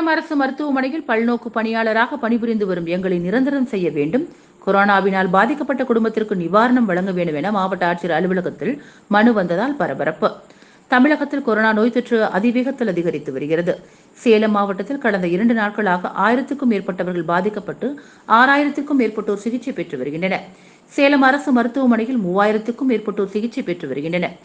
சேலம் அரசு மருத்துவமனையில் பல்நோக்கு பணியாளராக பணிபுரிந்து வரும் எங்களை நிரந்தரம் செய்ய வேண்டும். கொரோனாவினால் பாதிக்கப்பட்ட குடும்பத்திற்கு நிவாரணம் வழங்க வேண்டும் என மாவட்ட ஆட்சியர் அலுவலகத்தில் மனு வந்ததால் பரபரப்பு. தமிழகத்தில் கொரோனா நோய் தொற்று அதிவேகத்தில் அதிகரித்து வருகிறது. சேலம் மாவட்டத்தில் கடந்த இரண்டு நாட்களாக ஆயிரத்துக்கும் மேற்பட்டவர்கள் பாதிக்கப்பட்டு ஆறாயிரத்துக்கும் மேற்பட்டோர் சிகிச்சை பெற்று வருகின்றனர். சேலம் அரசு மருத்துவமனையில் மூவாயிரத்துக்கும் மேற்பட்டோர் சிகிச்சை பெற்று வருகின்றனர்.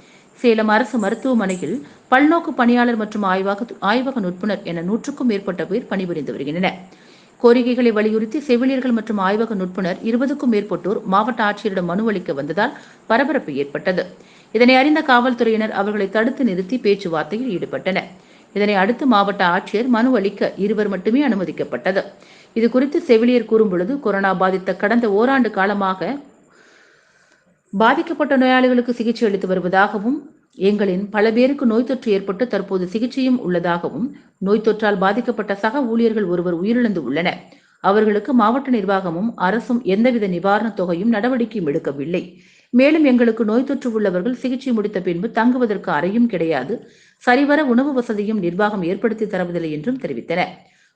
சேலம் அரசு மருத்துவமனையில் பல்நோக்கு பணியாளர் மற்றும் ஆய்வக ஆய்வக நுட்புணர் என நூற்றுக்கும் மேற்பட்ட பேர் பணிபுரிந்து வருகின்றனர். கோரிக்கைகளை வலியுறுத்தி செவிலியர்கள் மற்றும் ஆய்வக நுட்புணர் இருபதுக்கும் மேற்பட்டோர் மாவட்ட ஆட்சியரிடம் மனு அளிக்க வந்ததால் பரபரப்பு ஏற்பட்டது. இதனை அறிந்த காவல்துறையினர் அவர்களை தடுத்து நிறுத்தி பேச்சுவார்த்தையில் ஈடுபட்டனர். இதனை அடுத்து மாவட்ட ஆட்சியர் மனு அளிக்க இருவர் மட்டுமே அனுமதிக்கப்பட்டது. இது குறித்து செவிலியர் கூறும்பொழுது கொரோனா பாதித்த கடந்த ஓராண்டு காலமாக பாதிக்கப்பட்ட நோயாளிகளுக்கு சிகிச்சை அளித்து வருவதாகவும் எங்களின் பல பேருக்கு நோய் தொற்று ஏற்பட்டு தற்போது சிகிச்சையும் உள்ளதாகவும் நோய் தொற்றால் பாதிக்கப்பட்ட சக ஊழியர்கள் ஒருவர் உயிரிழந்து உள்ளனர் அவர்களுக்கு மாவட்ட நிர்வாகமும் அரசும் எந்தவித நிவாரணத் தொகையும் நடவடிக்கையும் எடுக்கவில்லை. மேலும் எங்களுக்கு நோய் தொற்று உள்ளவர்கள் சிகிச்சை முடித்த பின்பு தங்குவதற்கு அறையும் கிடையாது. சரிவர உணவு வசதியும் நிர்வாகம் ஏற்படுத்தி தரவதில்லை என்றும் தெரிவித்தனர்.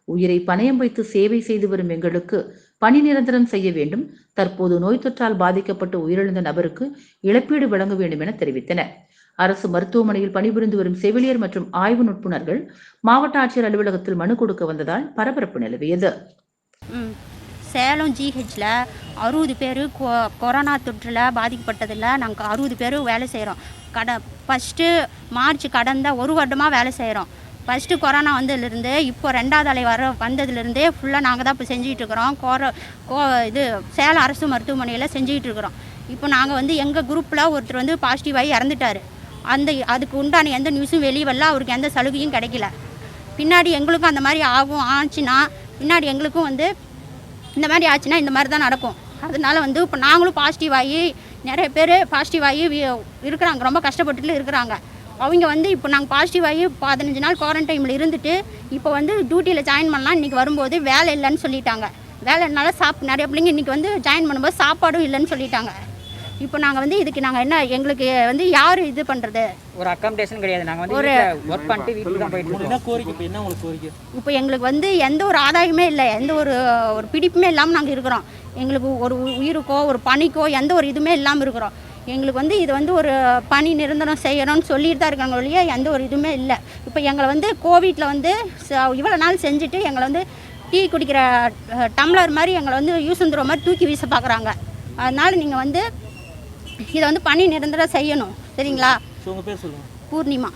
உயிரை பணயம் வைத்து சேவை செய்து வரும் எங்களுக்கு பணி நிரந்தரம் செய்ய வேண்டும். தற்போது நோய் தொற்றால் பாதிக்கப்பட்டு உயிரிழந்த நபருக்கு இழப்பீடு வழங்க வேண்டும் என தெரிவித்தனர் அரசு மருத்துவமனையில் பணிபுரிந்து வரும் செவிலியர் மற்றும் ஆய்வு நுட்புணர்கள் மாவட்ட ஆட்சியர் அலுவலகத்தில் மனு கொடுக்க வந்ததால் பரபரப்பு நிலவியது. சேலம் ஜிஹெச்சில் அறுபது பேர் கொ கொரோனா தொற்றில் பாதிக்கப்பட்டதில் நாங்கள் அறுபது பேர் வேலை செய்கிறோம் கட ஃபஸ்ட்டு மார்ச் கடந்த ஒரு வருடமாக வேலை செய்கிறோம் ஃபஸ்ட்டு கொரோனா வந்ததுலேருந்து இப்போ ரெண்டாவது அலை வர வந்ததுலேருந்தே ஃபுல்லாக நாங்கள் தான் இப்போ செஞ்சுக்கிட்டு இருக்கிறோம் கோர கோ இது சேலம் அரசு மருத்துவமனையில் செஞ்சுக்கிட்டு இருக்கிறோம் இப்போ நாங்கள் வந்து எங்கள் குரூப்பில் ஒருத்தர் வந்து பாசிட்டிவாகி இறந்துட்டார். அந்த அதுக்கு உண்டான எந்த நியூஸும் வெளியே வரல அவருக்கு எந்த சலுகையும் கிடைக்கல. பின்னாடி எங்களுக்கும் அந்த மாதிரி ஆகும் ஆச்சுன்னா பின்னாடி எங்களுக்கும் வந்து இந்த மாதிரி ஆச்சுன்னா இந்த மாதிரி தான் நடக்கும். அதனால வந்து இப்போ நாங்களும் பாசிட்டிவ் ஆகி நிறைய பேர் பாசிட்டிவ் ஆகி இருக்கிறாங்க. ரொம்ப கஷ்டப்பட்டுட்டு இருக்கிறாங்க. அவங்க வந்து இப்போ நாங்கள் பாசிட்டிவ் ஆகி பதினஞ்சு நாள் குவாரண்டைனில் இருந்துட்டு இப்போ வந்து டியூட்டியில் ஜாயின் பண்ணலாம். இன்றைக்கி வரும்போது வேலை இல்லைன்னு சொல்லிட்டாங்க. வேலை இல்லைனால சாப் நிறைய பிள்ளைங்க இன்றைக்கி வந்து ஜாயின் பண்ணும்போது சாப்பாடும் இல்லைன்னு சொல்லிட்டாங்க. இப்போ நாங்கள் வந்து இதுக்கு நாங்கள் என்ன எங்களுக்கு வந்து யார் இது பண்ணுறது ஒரு அக்காமடேஷன் கிடையாது. நாங்க வந்து ஒரு- ஒர்க் பண்ணிட்டு வீட்டுக்கு தான் போயிட்டு என்ன கோரிக்கை? இப்போ என்ன உங்களுக்கு கோரிக்கை? இப்போ எங்களுக்கு வந்து எந்த ஒரு ஆதாயமே இல்லை. எந்த ஒரு ஒரு பிடிப்புமே இல்லாமல் நாங்கள் இருக்கிறோம். எங்களுக்கு ஒரு உயிருக்கோ ஒரு பணிக்கோ எந்த ஒரு இதுவுமே இல்லாமல் இருக்கிறோம். எங்களுக்கு வந்து இது வந்து ஒரு பணி நிரந்தரம் செய்யணும்னு சொல்லிட்டு தான் இருக்காங்க ஒழிய எந்த ஒரு இதுவுமே இல்லை. இப்போ எங்களை வந்து கோவிட்டில் வந்து இவ்வளோ நாள் செஞ்சுட்டு எங்களை வந்து டீ குடிக்கிற டம்ளர் மாதிரி எங்களை வந்து யூசுந்துற மாதிரி தூக்கி வீச பார்க்குறாங்க. அதனால் நீங்கள் வந்து இதை வந்து பணி நிரந்தரம் செய்யணும். சரிங்களா? ஸோ உங்கள் பேர் சொல்லுங்கள் பூர்ணிமா.